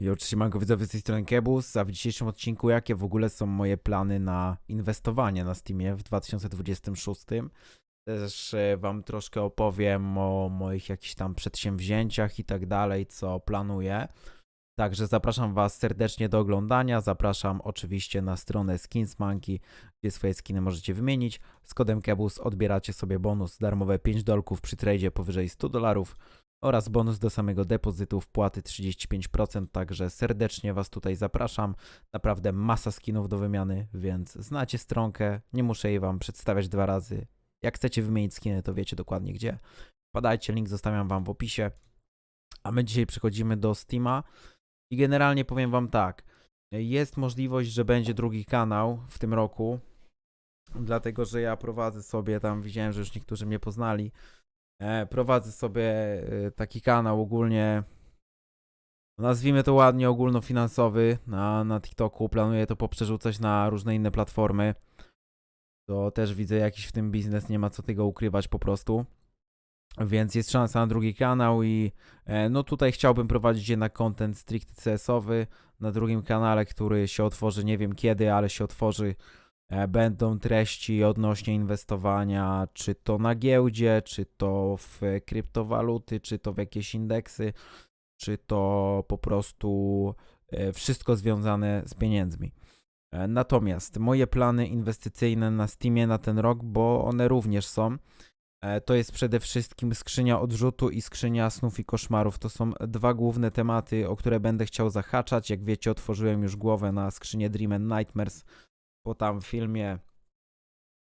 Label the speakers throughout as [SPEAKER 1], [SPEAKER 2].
[SPEAKER 1] I oczywiście mam widzowie z tej strony Kebus, a w dzisiejszym odcinku jakie w ogóle są moje plany na inwestowanie na Steamie w 2026. Też e, wam troszkę opowiem o moich jakichś tam przedsięwzięciach i tak dalej, co planuję. Także zapraszam was serdecznie do oglądania, zapraszam oczywiście na stronę Skinsmanki, gdzie swoje skiny możecie wymienić. Z kodem Kebus odbieracie sobie bonus darmowe 5 dolków przy tradzie powyżej 100 dolarów oraz bonus do samego depozytu wpłaty 35%, także serdecznie Was tutaj zapraszam. Naprawdę masa skinów do wymiany, więc znacie stronkę, nie muszę jej Wam przedstawiać dwa razy. Jak chcecie wymienić skiny, to wiecie dokładnie gdzie. Padajcie, link zostawiam Wam w opisie. A my dzisiaj przechodzimy do Steama i generalnie powiem Wam tak. Jest możliwość, że będzie drugi kanał w tym roku, dlatego że ja prowadzę sobie tam, widziałem, że już niektórzy mnie poznali, prowadzę sobie e, taki kanał ogólnie, nazwijmy to ładnie, ogólnofinansowy na, na TikToku. Planuję to poprzerzucać na różne inne platformy. To też widzę jakiś w tym biznes, nie ma co tego ukrywać po prostu. Więc jest szansa na drugi kanał i e, no tutaj chciałbym prowadzić jednak content stricte CS-owy na drugim kanale, który się otworzy nie wiem kiedy, ale się otworzy E, będą treści odnośnie inwestowania, czy to na giełdzie, czy to w kryptowaluty, czy to w jakieś indeksy, czy to po prostu e, wszystko związane z pieniędzmi. E, Natomiast moje plany inwestycyjne na Steamie na ten rok, bo one również są, to jest przede wszystkim skrzynia odrzutu i skrzynia snów i koszmarów. To są dwa główne tematy, o które będę chciał zahaczać. Jak wiecie, otworzyłem już głowę na skrzynię Dream and Nightmares po tam filmie,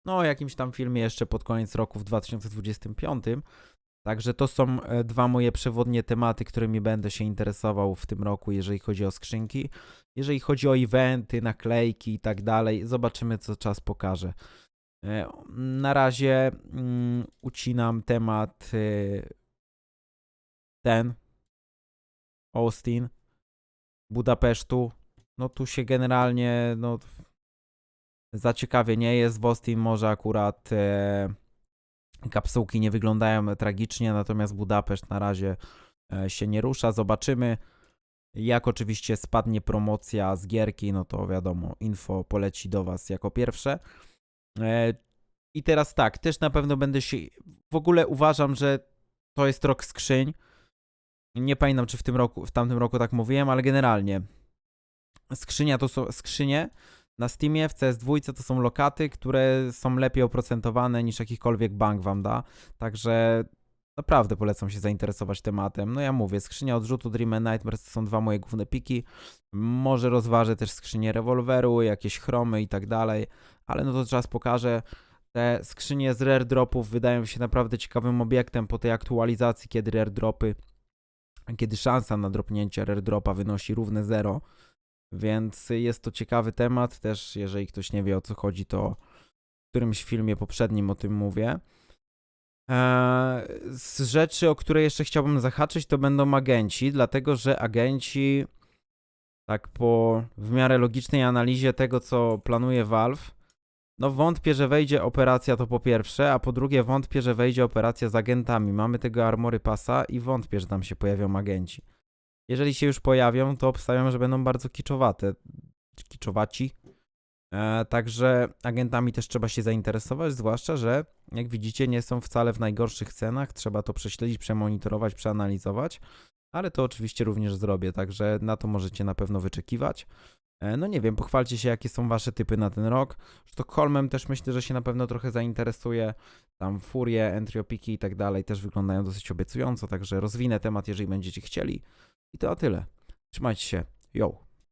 [SPEAKER 1] no jakimś tam filmie jeszcze pod koniec roku w 2025. Także to są e, dwa moje przewodnie tematy, którymi będę się interesował w tym roku, jeżeli chodzi o skrzynki. Jeżeli chodzi o eventy, naklejki i tak dalej, zobaczymy, co czas pokaże. E, Na razie mm, ucinam temat e, ten, Austin, Budapesztu. No tu się generalnie, no za ciekawie nie jest. W Austin może akurat e, kapsułki nie wyglądają tragicznie, natomiast Budapeszt na razie e, się nie rusza. Zobaczymy. Jak oczywiście spadnie promocja z gierki, no to wiadomo, info poleci do Was jako pierwsze. E, I teraz tak, też na pewno będę się. W ogóle uważam, że to jest rok skrzyń. Nie pamiętam, czy w tym roku, w tamtym roku tak mówiłem, ale generalnie skrzynia to są skrzynie na Steamie w CS2 to są lokaty, które są lepiej oprocentowane niż jakikolwiek bank wam da. Także naprawdę polecam się zainteresować tematem. No ja mówię, skrzynia odrzutu Dream and Nightmares to są dwa moje główne piki. Może rozważę też skrzynię rewolweru, jakieś chromy i tak dalej, ale no to czas pokaże. Te skrzynie z rare dropów wydają się naprawdę ciekawym obiektem po tej aktualizacji, kiedy rare dropy, kiedy szansa na dropnięcie rare dropa wynosi równe zero więc jest to ciekawy temat. Też, jeżeli ktoś nie wie o co chodzi, to w którymś filmie poprzednim o tym mówię. Eee, z rzeczy, o które jeszcze chciałbym zahaczyć, to będą agenci, dlatego że agenci, tak po w miarę logicznej analizie tego, co planuje Valve, no wątpię, że wejdzie operacja to po pierwsze, a po drugie wątpię, że wejdzie operacja z agentami. Mamy tego Armory Passa i wątpię, że tam się pojawią agenci. Jeżeli się już pojawią, to obstawiam, że będą bardzo kiczowate. Kiczowaci. E, także agentami też trzeba się zainteresować, zwłaszcza, że jak widzicie, nie są wcale w najgorszych cenach. Trzeba to prześledzić, przemonitorować, przeanalizować. Ale to oczywiście również zrobię, także na to możecie na pewno wyczekiwać. E, no nie wiem, pochwalcie się, jakie są wasze typy na ten rok. Sztokholmem też myślę, że się na pewno trochę zainteresuje. Tam furie, entryopiki i tak dalej też wyglądają dosyć obiecująco, także rozwinę temat, jeżeli będziecie chcieli. I to tyle. Trzymajcie się. Yo.